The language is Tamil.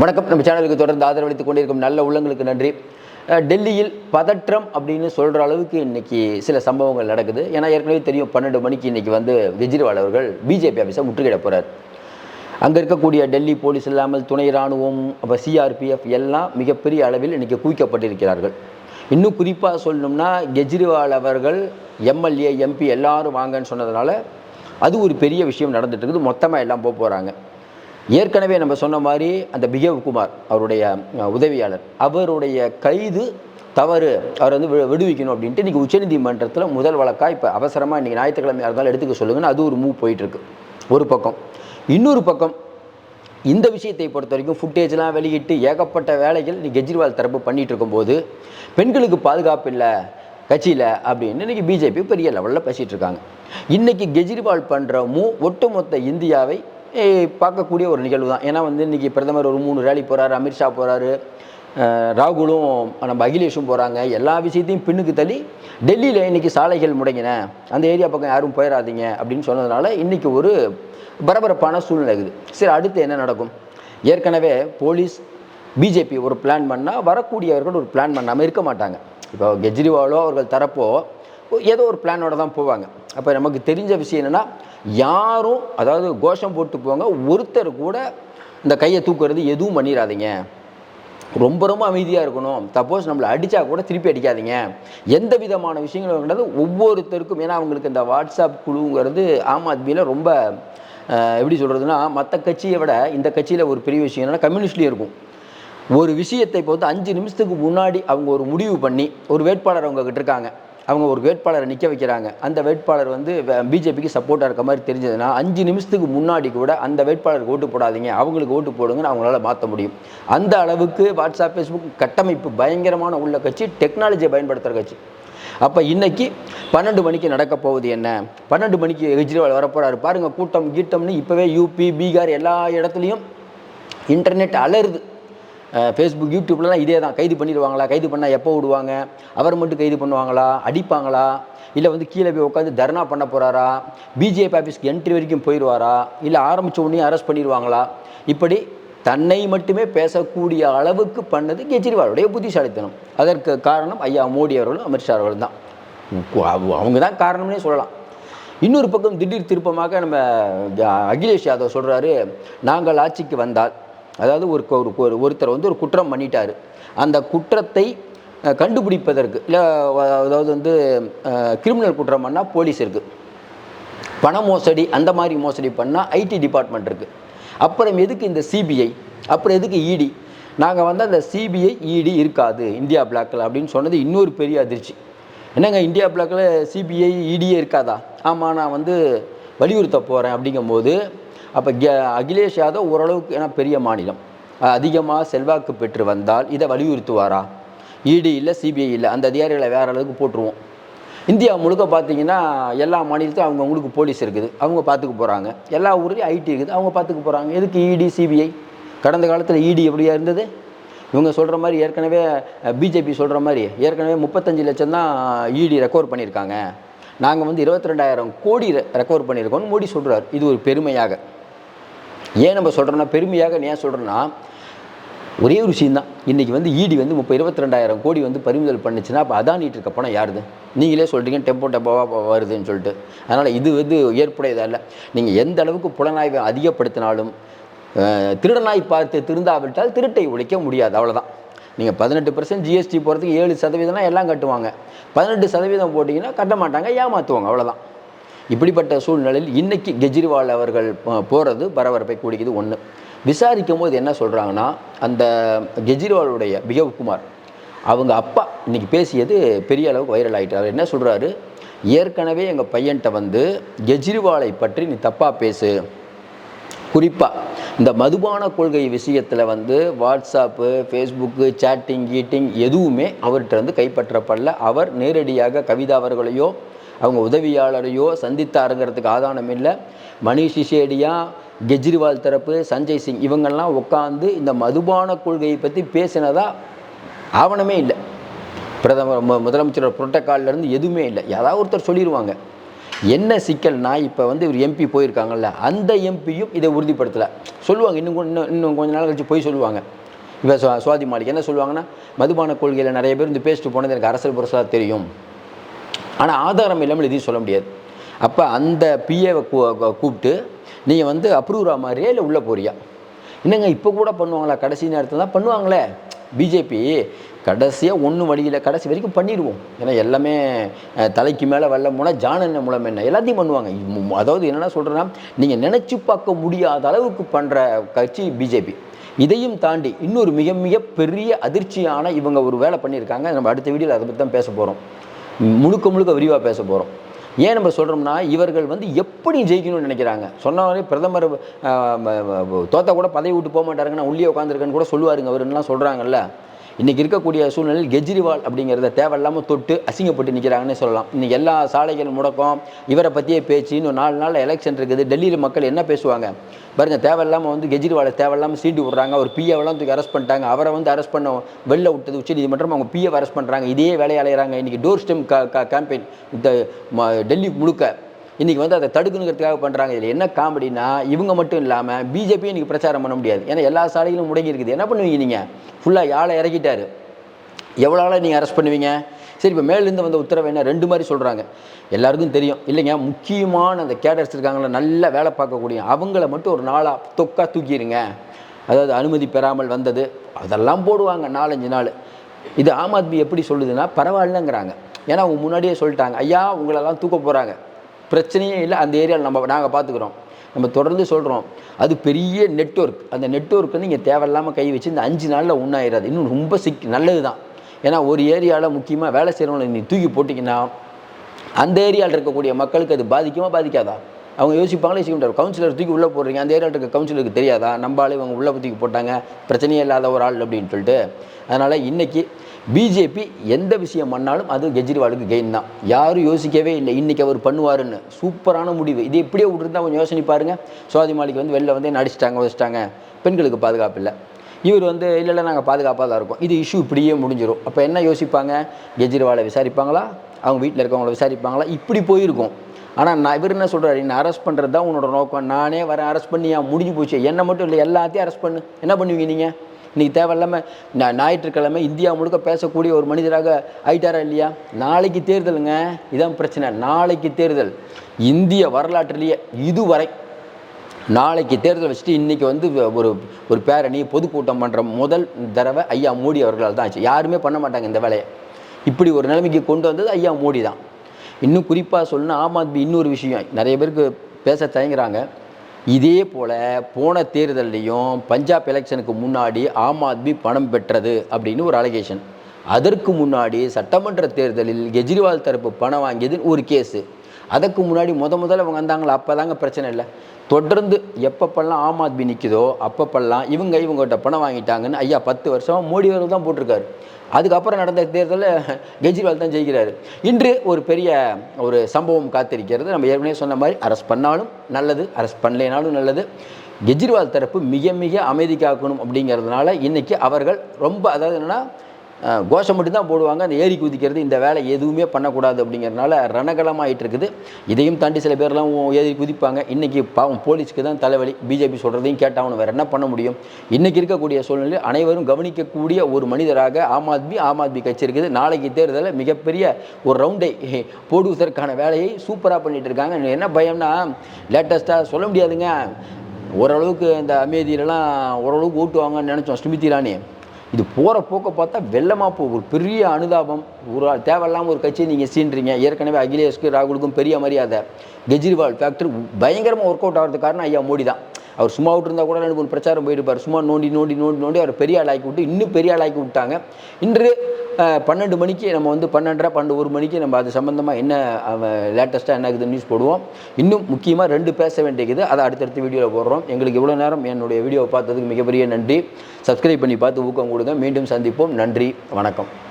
வணக்கம். நம்ம சேனலுக்கு தொடர்ந்து ஆதரவளித்துக் கொண்டிருக்கும் நல்ல உள்ளங்களுக்கு நன்றி. டெல்லியில் பதற்றம் அப்படின்னு சொல்கிற அளவுக்கு இன்றைக்கி சில சம்பவங்கள் நடக்குது. ஏன்னா ஏற்கனவே தெரியும் பன்னெண்டு மணிக்கு இன்றைக்கி வந்து கெஜ்ரிவால் அவர்கள் பிஜேபி ஆஃபீஸை முற்றுகையிட போகிறார் அங்கே இருக்கக்கூடிய டெல்லி போலீஸ் இல்லாமல் துணை இராணுவம் அப்போ சிஆர்பிஎஃப் எல்லாம் மிகப்பெரிய அளவில் இன்றைக்கி குவிக்கப்பட்டிருக்கிறார்கள். இன்னும் குறிப்பாக சொல்லணும்னா கெஜ்ரிவால் அவர்கள் எம்எல்ஏ எம்பி எல்லாரும் வாங்கன்னு சொன்னதுனால அது ஒரு பெரிய விஷயம் நடந்துட்டு இருக்குது. மொத்தமாக எல்லாம் போக போகிறாங்க ஏற்கனவே நம்ம சொன்ன மாதிரி அந்த பிகேவ் குமார் அவருடைய உதவியாளர் அவருடைய கைது தவறு அவர் வந்து விடுவிக்கணும் அப்படின்ட்டு இன்றைக்கி உச்சநீதிமன்றத்தில் முதல் வழக்காக இப்போ அவசரமாக இன்றைக்கி ஞாயிற்றுக்கிழமை இருந்தாலும் எடுத்துக்க சொல்லுங்கன்னு அது ஒரு மூவ் போயிட்டுருக்கு. ஒரு பக்கம். இன்னொரு பக்கம் இந்த விஷயத்தை பொறுத்த வரைக்கும் ஃபுட்டேஜ்லாம் வெளியிட்டு ஏகப்பட்ட வேலைகள் நீ கெஜ்ரிவால் தரப்பு பண்ணிகிட்டு இருக்கும்போது பெண்களுக்கு பாதுகாப்பு இல்லை கட்சியில் அப்படின்னு இன்றைக்கி பிஜேபி பெரிய லெவலில் பேசிகிட்டு இருக்காங்க. இன்றைக்கி கெஜ்ரிவால் பண்ணுற மூ ஒட்டுமொத்த இந்தியாவை பார்க்கக்கூடிய ஒரு நிகழ்வு தான் ஏன்னா வந்து இன்றைக்கி பிரதமர் ஒரு மூணு ரேலி போகிறாரு அமித்ஷா போகிறாரு ராகுலும் நம்ம அகிலேஷும் போகிறாங்க எல்லா விஷயத்தையும் பின்னுக்கு தள்ளி டெல்லியில் இன்றைக்கி சாலைகள் முடங்கின. அந்த ஏரியா பக்கம் யாரும் போயிடாதீங்க அப்படின்னு சொன்னதுனால இன்றைக்கி ஒரு பரபரப்பான சூழ்நிலை இருக்குது. சரி அடுத்து என்ன நடக்கும்? ஏற்கனவே போலீஸ் பிஜேபி ஒரு பிளான் பண்ணால் வரக்கூடியவர்கள் ஒரு பிளான் பண்ணாமல் இருக்க மாட்டாங்க. இப்போ கெஜ்ரிவாலோ அவர்கள் தரப்போ ஏதோ ஒரு பிளானோட தான் போவாங்க. அப்போ நமக்கு தெரிஞ்ச விஷயம் என்னென்னா யாரும் அதாவது கோஷம் போட்டு போங்க ஒருத்தர் கூட இந்த கையை தூக்குறது எதுவும் பண்ணிடாதீங்க. ரொம்ப ரொம்ப அமைதியாக இருக்கணும். சப்போஸ் நம்மளை அடித்தா கூட திருப்பி அடிக்காதீங்க. எந்த விதமான விஷயங்களும் கிடையாது. ஒவ்வொருத்தருக்கும் ஏன்னா அவங்களுக்கு இந்த வாட்ஸ்அப் குழுங்கிறது ஆம் ஆத்மியில் ரொம்ப எப்படி சொல்கிறதுனா மற்ற கட்சியை விட இந்த கட்சியில் ஒரு பெரிய விஷயம் என்னென்னா கம்யூனிஸ்ட்லேயும் இருக்கும். ஒரு விஷயத்தை இப்போ வந்து அஞ்சு நிமிஷத்துக்கு முன்னாடி அவங்க ஒரு முடிவு பண்ணி ஒரு வேட்பாளர் அவங்க கிட்ட இருக்காங்க. அவங்க ஒரு வேட்பாளரை நிற்க வைக்கிறாங்க. அந்த வேட்பாளர் வந்து பிஜேபிக்கு சப்போர்ட்டாக இருக்க மாதிரி தெரிஞ்சதுன்னா அஞ்சு நிமிஷத்துக்கு முன்னாடி கூட அந்த வேட்பாளருக்கு ஓட்டு போடாதீங்க. அவங்களுக்கு ஓட்டு போடுங்கன்னு அவங்களால மாற்ற முடியும். அந்த அளவுக்கு வாட்ஸ்அப் ஃபேஸ்புக் கட்டமைப்பு பயங்கரமான உள்ள கட்சி டெக்னாலஜியை பயன்படுத்துகிற கட்சி. அப்போ இன்றைக்கி பன்னெண்டு மணிக்கு நடக்க போகுது என்ன? பன்னெண்டு மணிக்கு கெஜ்ரிவால் வரப்போகிறாரு பாருங்கள் கூட்டம் கீட்டம்னு இப்போவே யூபி பீகார் எல்லா இடத்துலையும் இன்டர்நெட் அலருது ஃபேஸ்புக் யூடியூப்லலாம் இதே தான் கைது பண்ணிடுவாங்களா? கைது பண்ணால் எப்போ விடுவாங்க? அவர் மட்டும் கைது பண்ணுவாங்களா? அடிப்பாங்களா? இல்லை வந்து கீழே போய் உட்காந்து தர்ணா பண்ண போகிறாரா பிஜேபி ஆஃபீஸ்க்கு என்ட்ரி வரைக்கும் போயிடுவாரா இல்லை ஆரம்பித்த உடனே அரெஸ்ட் பண்ணிடுவாங்களா? இப்படி தன்னை மட்டுமே பேசக்கூடிய அளவுக்கு பண்ணது கெஜ்ரிவாலுடைய புத்திசாலித்தனம். அதற்கு காரணம் ஐயா மோடி அவர்களும் அமித்ஷா அவர்களும் தான். அவங்க தான் காரணம்னே சொல்லலாம். இன்னொரு பக்கம் திடீர் திருப்பமாக நம்ம அகிலேஷ் யாதவ் சொல்கிறாரு நாங்கள் ஆட்சிக்கு வந்தால் அதாவது ஒரு ஒரு ஒரு- ஒருத்தர் வந்து ஒரு குற்றம் பண்ணிட்டார். அந்த குற்றத்தை கண்டுபிடிப்பதற்கு இல்லை அதாவது வந்து கிரிமினல் குற்றம் பண்ணால் போலீஸ் இருக்குது பண மோசடி அந்த மாதிரி மோசடி பண்ணால் ஐடி டிபார்ட்மெண்ட் இருக்குது அப்புறம் எதுக்கு இந்த சிபிஐ அப்புறம் எதுக்கு இடி நாங்கள் வந்து அந்த சிபிஐ இடி இருக்காது இந்தியா பிளாக்கில் அப்படின்னு சொன்னது இன்னொரு பெரிய அதிர்ச்சி. என்னங்க இந்தியா பிளாக்கில் சிபிஐ இடியே இருக்காதா? ஆமாம் நான் வந்து வலியுறுத்த போகிறேன் அப்படிங்கும்போது அப்போ அகிலேஷ் யாதவ் ஓரளவுக்கு ஏன்னா பெரிய மாநிலம். அதிகமாக செல்வாக்கு பெற்று வந்தால் இதை வலியுறுத்துவாரா? இடி இல்லை சிபிஐ இல்லை அந்த அதிகாரிகளை வேறு அளவுக்கு போட்டுருவோம். இந்தியா முழுக்க பார்த்தீங்கன்னா எல்லா மாநிலத்தையும் அவங்கவுங்களுக்கு போலீஸ் இருக்குது. அவங்க பார்த்துக்க போகிறாங்க எல்லா ஊர்லேயும் ஐடி இருக்குது. அவங்க பார்த்துக்க போகிறாங்க எதுக்கு இடி சிபிஐ? கடந்த காலத்தில் இடி எப்படியா இருந்தது? இவங்க சொல்கிற மாதிரி ஏற்கனவே பிஜேபி சொல்கிற மாதிரி ஏற்கனவே முப்பத்தஞ்சு லட்சம் தான் இடி ரெக்கவர் பண்ணியிருக்காங்க. நாங்கள் வந்து இருபத்தி ரெண்டாயிரம் கோடி ரெக்கவர் பண்ணியிருக்கோம்னு மோடி சொல்கிறார் இது ஒரு பெருமையாக. ஏன் நம்ம சொல்கிறோன்னா பெருமையாக ஏன் சொல்கிறேன்னா ஒரே ஒரு விஷயம் தான் இன்றைக்கி வந்து ஈடி வந்து முப்பது இருபத்தி ரெண்டாயிரம் கோடி வந்து பறிமுதல் பண்ணுச்சுன்னா அப்போ அதானிட்டு இருக்க பணம் யாருது? நீங்களே சொல்கிறீங்க டெம்போ டெம்போவாக வருதுன்னு சொல்லிட்டு. அதனால் இது வந்து ஏற்புடையதாக இல்லை. நீங்கள் எந்த அளவுக்கு புலனாய்வை அதிகப்படுத்தினாலும் திருடனாய் பார்த்து திருந்தாவிட்டால் திருட்டை உழைக்க முடியாது. அவ்வளோதான் நீங்கள் பதினெட்டு பர்சன்ட் ஜிஎஸ்டி போகிறதுக்கு ஏழு சதவீதம்னா எல்லாம் கட்டுவாங்க. பதினெட்டு சதவீதம் போட்டிங்கன்னா கட்ட மாட்டாங்க ஏமாற்றுவாங்க அவ்வளோதான் இப்படிப்பட்ட சூழ்நிலையில் இன்னைக்கு கெஜ்ரிவால் அவர்கள் போகிறது பரபரப்பை கூடிக்குது ஒன்று விசாரிக்கும் போது என்ன சொல்கிறாங்கன்னா அந்த கெஜ்ரிவாலுடைய பிகவ்குமார் அவங்க அப்பா இன்னைக்கு பேசியது பெரிய அளவுக்கு வைரல் ஆகிட்டு அவர் என்ன சொல்கிறாரு ஏற்கனவே எங்கள் பையன்கிட்ட வந்து கெஜ்ரிவாலை பற்றி நீ தப்பாக பேசு. குறிப்பாக இந்த மதுபான கொள்கை விஷயத்தில் வந்து வாட்ஸ்அப்பு ஃபேஸ்புக்கு சேட்டிங் கீட்டிங் எதுவுமே அவர்கிட்ட இருந்து கைப்பற்றப்படல. அவர் நேரடியாக கவிதா அவர்களையோ அவங்க உதவியாளரையோ சந்தித்தாருங்கிறதுக்கு ஆதாரம் இல்லை. மணிஷ் சிசேடியா கெஜ்ரிவால் தரப்பு சஞ்சய் சிங் இவங்கெல்லாம் உட்காந்து இந்த மதுபான கொள்கையை பற்றி பேசினதா ஆவணமே இல்லை. பிரதமர் மு- முதலமைச்சரோட புரோட்டோக்கால்ல இருந்து எதுவுமே இல்லை. யாராவது ஒருத்தர் சொல்லிடுவாங்க என்ன சிக்கல்னா இப்போ வந்து இவர் எம்பி போயிருக்காங்கல்ல அந்த எம்பியும் இதை உறுதிப்படுத்தலை. சொல்லுவாங்க இன்னும் இன்னும் இன்னும் கொஞ்ச நாள் கழிச்சு போய் சொல்லுவாங்க. இப்போ சுவாதி மாளிகை என்ன சொல்லுவாங்கன்னா மதுபான கொள்கையில் நிறைய பேர் இந்த பேசிட்டு போனது எனக்கு அரசியல் புரசலாக தெரியும். ஆனால் ஆதாரம் இல்லாமல் எதையும் சொல்ல முடியாது. அப்போ அந்த பிஏவை கூப்பிட்டு நீங்கள் வந்து அப்ரூவரா மாதிரியே இல்லை உள்ளே போறியா? என்னங்க இப்போ கூட பண்ணுவாங்களா? கடைசி நேரத்தில் தான் பண்ணுவாங்களே. பிஜேபி கடைசியாக ஒன்று வழியில் கடைசி வரைக்கும் பண்ணிடுவோம். ஏன்னா எல்லாமே தலைக்கு மேலே வெள்ளம் போனால் ஜான் என்ன மூலம் என்ன? எல்லாத்தையும் பண்ணுவாங்க. அதாவது என்னென்ன சொல்கிறேன்னா நீங்கள் நினச்சி பார்க்க முடியாத அளவுக்கு பண்ணுற கட்சி பிஜேபி இதையும் தாண்டி இன்னொரு மிக மிக பெரிய அதிர்ச்சியான இவங்க ஒரு வேலை பண்ணியிருக்காங்க. நம்ம அடுத்த வீடியோவில் அதை பற்றி தான் பேச போகிறோம் முழுக்க முழுக்க விரிவாக பேச போகிறோம் ஏன் நம்ம சொல்கிறோம்னா இவர்கள் வந்து எப்படி ஜெயிக்கணும்னு நினைக்கிறாங்க. சொன்னாலே பிரதமர் தோத்தா கூட பதவி விட்டு போக மாட்டாருங்க நான் உள்ளே உட்காந்துருக்கேன்னு கூட சொல்லுவாருங்க. அவருலாம் சொல்கிறாங்கல்ல இன்றைக்கி இருக்கக்கூடிய சூழ்நிலையில் கெஜ்ரிவால் அப்படிங்கிறத தேவையில்லாமல் தொட்டு அசிங்கப்பட்டு நிற்கிறாங்கன்னு சொல்லலாம். இன்றைக்கி எல்லா சாலைகள் முடக்கம் இவரை பற்றியே பேச்சு இன்னும் நாலு நாளில் எலெக்ஷன் இருக்குது. டெல்லியில் மக்கள் என்ன பேசுவாங்க? பாருங்கள் தேவையில்லாமல் வந்து கெஜ்ரிவாலை தேவையில்லாமல் சீட்டு விடுறாங்க. அவர் பிஏவெல்லாம் தூக்கி அரெஸ்ட் பண்ணிட்டாங்க. அவரை வந்து அரெஸ்ட் பண்ண வெளில விட்டது உச்சநீதிமன்றம் அவங்க பிஏவை அரெஸ்ட் பண்ணுறாங்க இதே வேலையை அலையிறாங்க இன்றைக்கி டோர் ஸ்டெம் கேம்பெயின் இந்த டெல்லி முழுக்க இன்றைக்கி வந்து அதை தடுக்கணுங்கிறதுக்காக பண்ணுறாங்க இதில் என்ன காமெடினா இவங்க மட்டும் இல்லாமல் பிஜேபியும் இன்றைக்கி பிரச்சாரம் பண்ண முடியாது. ஏன்னா எல்லா சாலைகளும் முடங்கி இருக்குது. என்ன பண்ணுவீங்க நீங்கள் ஃபுல்லாக யாழை இறக்கிட்டாரு. எவ்வளோ ஆளாக நீங்கள் அரெஸ்ட் பண்ணுவீங்க? சரி இப்போ மேலேருந்து வந்த உத்தரவு என்ன? ரெண்டு மாதிரி சொல்கிறாங்க எல்லாருக்கும் தெரியும். இல்லைங்க முக்கியமான அந்த கேடர்ஸ் இருக்காங்களா நல்லா வேலை பார்க்கக்கூடிய அவங்கள மட்டும் ஒரு நாளாக தொக்கா தூக்கிடுங்க அதாவது அனுமதி பெறாமல் வந்தது. அதெல்லாம் போடுவாங்க நாலஞ்சு நாள். இது ஆம் ஆத்மி எப்படி சொல்லுதுன்னா பரவாயில்லங்கிறாங்க. ஏன்னா அவங்க முன்னாடியே சொல்லிட்டாங்க. ஐயா உங்களெல்லாம் தூக்க போகிறாங்க பிரச்சனையே இல்லை அந்த ஏரியாவில் நம்ம நாங்கள் பார்த்துக்குறோம் நம்ம தொடர்ந்து சொல்கிறோம் அது பெரிய நெட்ஒர்க் அந்த நெட்ஒர்க் வந்து இங்கே தேவையில்லாமல் கை வச்சு இந்த அஞ்சு நாளில் ஒன்றாயிராது இன்னும் ரொம்ப சிக் நல்லது தான் ஏன்னா ஒரு ஏரியாவில் முக்கியமாக வேலை செய்கிறவங்களை நீ தூக்கி போட்டிங்கன்னா அந்த ஏரியாவில் இருக்கக்கூடிய மக்களுக்கு அது பாதிக்குமா பாதிக்காதா? அவங்க யோசிப்பாங்களே யோசிக்க முடியாது. கவுன்சிலர் தூக்கி உள்ளே போடுறீங்க அந்த ஏரியாவில் இருக்க கவுன்சிலருக்கு தெரியாதா? நம்ம ஆளு இவங்க உள்ளே தூக்கி போட்டாங்க பிரச்சனையே இல்லாத ஒரு ஆள் அப்படின்னு சொல்லிட்டு. அதனால் இன்றைக்கி பிஜேபி எந்த விஷயம் பண்ணாலும் அது கெஜ்ரிவாலுக்கு கெயின் தான். யாரும் யோசிக்கவே இல்லை. இன்றைக்கி அவர் பண்ணுவாருன்னு. சூப்பரான முடிவு. இது இப்படியே விட்டுருந்தா கொஞ்சம் யோசனை பாருங்கள் சுவாதி மாலிக் வந்து வெளில வந்து நடிச்சிட்டாங்க வச்சுட்டாங்க பெண்களுக்கு பாதுகாப்பு இல்லை. இவர் வந்து இல்லை இல்லை நாங்கள் பாதுகாப்பாக தான் இருக்கோம். இது இஷ்யூ இப்படியே முடிஞ்சிடும் அப்போ என்ன யோசிப்பாங்க? கெஜ்ரிவாலை விசாரிப்பாங்களா? அவங்க வீட்டில் இருக்கவங்கள விசாரிப்பாங்களா? இப்படி போயிருக்கும். ஆனால் நான் இவர் என்ன சொல்கிறாரு என்னை அரெஸ்ட் பண்ணுறது தான் உன்னோட நோக்கம். நானே வரேன். அரெஸ்ட் பண்ணியா? முடிஞ்சு போச்சு. என்னை மட்டும் இல்லை. எல்லாத்தையும் அரெஸ்ட் பண்ணு. என்ன பண்ணுவீங்க நீங்கள் இன்றைக்கி தேவையில்லாமல் நான் ஞாயிற்றுக்கிழமை இந்தியா முழுக்க பேசக்கூடிய ஒரு மனிதராக ஆயிட்டாரா இல்லையா? நாளைக்கு தேர்தலுங்க இதான் பிரச்சனை. நாளைக்கு தேர்தல். இந்திய வரலாற்றிலேயே இதுவரை நாளைக்கு தேர்தல் வச்சுட்டு இன்றைக்கி வந்து ஒரு ஒரு பேரணி பொதுக்கூட்டம் பண்ணுற முதல் தடவை ஐயா மோடி அவர்களால் தான் ஆச்சு. யாருமே பண்ண மாட்டாங்க இந்த வேலையை. இப்படி ஒரு நிலைமைக்கு கொண்டு வந்தது ஐயா மோடி தான். இன்னும் குறிப்பாக சொல்லணும்னா ஆம் ஆத்மி இன்னொரு விஷயம். நிறைய பேருக்கு பேச தயங்குறாங்க. இதே போல் போன தேர்தல்லையும் பஞ்சாப் எலெக்ஷனுக்கு முன்னாடி ஆம் ஆத்மி பணம் பெற்றது அப்படின்னு ஒரு அலிகேஷன் அதற்கு முன்னாடி சட்டமன்ற தேர்தலில் கெஜ்ரிவால் தரப்பு பணம் வாங்கியது ஒரு கேஸு அதுக்கு முன்னாடி முத முதல்ல அவங்க வந்தாங்களா? அப்போ தாங்க பிரச்சனை இல்லை. தொடர்ந்து எப்பப்பெல்லாம் ஆம் ஆத்மி நிற்குதோ அப்பப்பெல்லாம் இவங்க இவங்ககிட்ட பணம் வாங்கிட்டாங்கன்னு ஐயா பத்து வருஷம் மோடி அவர்கள் தான் போட்டிருக்காரு. அதுக்கப்புறம் நடந்த தேர்தலில் கெஜ்ரிவால் தான் ஜெயிக்கிறார். இன்று ஒரு பெரிய ஒரு சம்பவம் காத்திருக்கிறது. நம்ம ஏற்கனவே சொன்ன மாதிரி அரெஸ்ட் பண்ணாலும் நல்லது அரெஸ்ட் பண்ணலைனாலும் நல்லது. கெஜ்ரிவால் தரப்பு மிக மிக அமைதி காக்கணும் அப்படிங்கிறதுனால இன்றைக்கி அவர்கள் ரொம்ப அதாவது என்னென்னா கோஷம் மட்டும்தான் போடுவாங்க. அந்த ஏரி குதிக்கிறது இந்த வேலை எதுவுமே பண்ணக்கூடாது அப்படிங்கிறனால ரணகலமாகிட்டு இருக்குது இதையும் தாண்டி சில பேர்லாம் ஏறி குதிப்பாங்க. இன்றைக்கி பாவம் போலீஸ்க்கு தான் தலைவலி. பிஜேபி சொல்கிறதையும் கேட்டாகணும் வேறு என்ன பண்ண முடியும்? இன்றைக்கி இருக்கக்கூடிய சூழ்நிலை அனைவரும் கவனிக்கக்கூடிய ஒரு மனிதராக ஆம் ஆத்மி ஆம் ஆத்மி கட்சி இருக்குது. நாளைக்கு தேர்தலில் மிகப்பெரிய ஒரு ரவுண்டை போடுவதற்கான வேலையை சூப்பராக பண்ணிகிட்டு இருக்காங்க என்ன பயம்னா லேட்டஸ்ட்டாக சொல்ல முடியாதுங்க. ஓரளவுக்கு இந்த அமேதியிலலாம் ஓரளவுக்கு ஓட்டுவாங்கன்னு நினச்சோம். ஸ்மிருதி இரானி இது போகிற போக்கை பார்த்தா வெள்ளமாக போ ஒரு பெரிய அனுதாபம். ஒரு ஆள் தேவையில்லாமல் ஒரு கட்சியை நீங்கள் சீன்றீங்க ஏற்கனவே அகிலேஷ்க்கு ராகுலுக்கும் பெரிய மரியாதை. கெஜ்ரிவால் ஃபேக்டரி பயங்கரமாக ஒர்க் அவுட் ஆகிறது காரணம் ஐயா மோடி தான். அவர் சும்மா விட்டுருந்தா கூட ரெண்டு மூணு பிரச்சாரம் போயிருப்பார் சும்மா நோண்டி நோண்டி நோண்டி நோண்டி அவர் பெரிய ஆளாக்கி விட்டு இன்னும் பெரிய ஆளாக்கி விட்டாங்க. இன்று பன்னெண்டு மணிக்கு நம்ம வந்து பன்னெண்டரை பன்னெண்டு ஒரு மணிக்கு நம்ம அது சம்மந்தமாக என்ன லேட்டஸ்ட்டாக என்ன இருக்குது நியூஸ் போடுவோம். இன்னும் முக்கியமாக ரெண்டு பேச வேண்டியது அதை அடுத்தடுத்த வீடியோவில் போடுறோம். எங்களுக்கு இவ்வளோ நேரம் என்னுடைய வீடியோவை பார்த்ததுக்கு மிகப்பெரிய நன்றி. சப்ஸ்கிரைப் பண்ணி பார்த்து ஊக்கம் கொடுங்க. மீண்டும் சந்திப்போம். நன்றி. வணக்கம்.